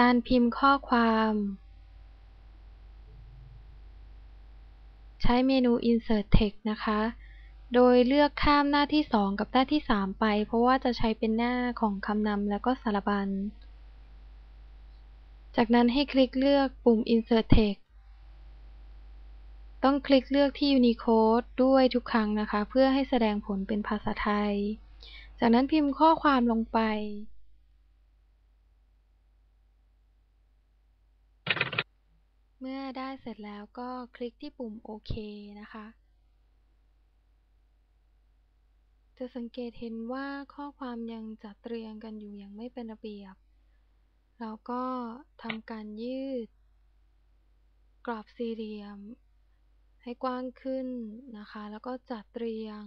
การพิมพ์ข้อความ ใช้เมนู Insert Text นะคะ โดยเลือกข้ามหน้าที่ 2 กับหน้าที่ 3 ไป เพราะว่าจะใช้เป็นหน้าของคำนำและก็สารบัญ จากนั้นให้คลิกเลือกปุ่ม Insert Text ต้องคลิกเลือกที่ Unicode ด้วยทุกครั้งนะคะ เพื่อให้แสดงผลเป็นภาษาไทย จากนั้นพิมพ์ข้อความลงไป เมื่อ ได้เสร็จแล้วก็คลิกที่ปุ่มโอเคนะคะ จะสังเกตเห็นว่าข้อความยังจัดเรียงกันอยู่อย่างไม่เป็นระเบียบ เราก็ทำการยืด กรอบสี่เหลี่ยม ให้กว้างขึ้นนะคะ แล้วก็จัดเรียง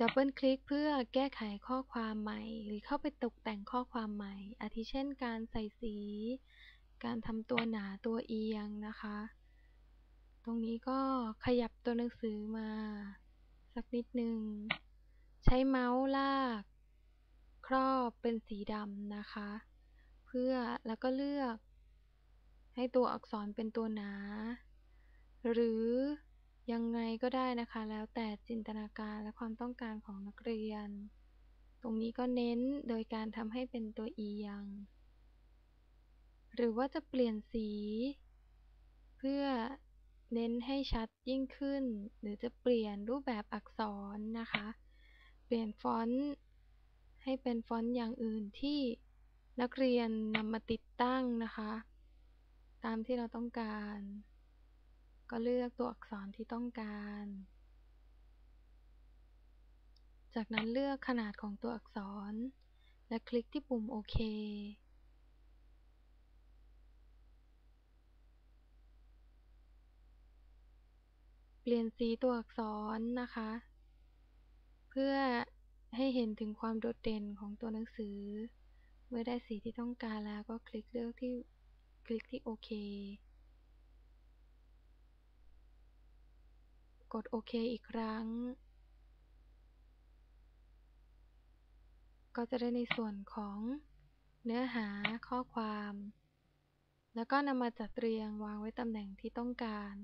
ดับเบิลคลิกเพื่อแก้ไขข้อความใหม่ หรือเข้าไปตกแต่งข้อความใหม่ อาทิเช่นการใส่สี การทำตัวหนาตัวเอียงนะคะ ตรงนี้ก็ขยับตัวหนังสือมา สักนิดนึง ใช้เมาส์ลาก ครอบเป็นสีดำนะคะ เพื่อแล้วก็เลือก ให้ตัวอักษรเป็นตัวหนา หรือยังไงก็ได้นะคะ แล้วแต่จินตนาการและความต้องการของนักเรียน ตรงนี้ก็เน้นโดยการทำให้เป็นตัวเอียง หรือว่าจะเปลี่ยนสี เพื่อเน้นให้ชัดยิ่งขึ้น หรือจะเปลี่ยนรูปแบบอักษรนะคะ เปลี่ยนฟอนต์ให้เป็นฟอนต์อย่างอื่นที่นักเรียนนำมาติดตั้งนะคะ ตามที่เราต้องการ ก็เลือกตัวอักษรที่ต้องการ จากนั้นเลือกขนาดของตัวอักษร และคลิกที่ปุ่มโอเค เปลี่ยนสีตัวอักษรนะคะ เพื่อให้เห็นถึงความโดดเด่นของตัวหนังสือ เมื่อได้สีที่ต้องการแล้วก็คลิกเลือกที่คลิกที่โอเค กดโอเคอีกครั้ง ก็จะได้ในส่วนของเนื้อหาข้อความ แล้วก็นำมาจัดเรียงวางไว้ตำแหน่งที่ต้องการ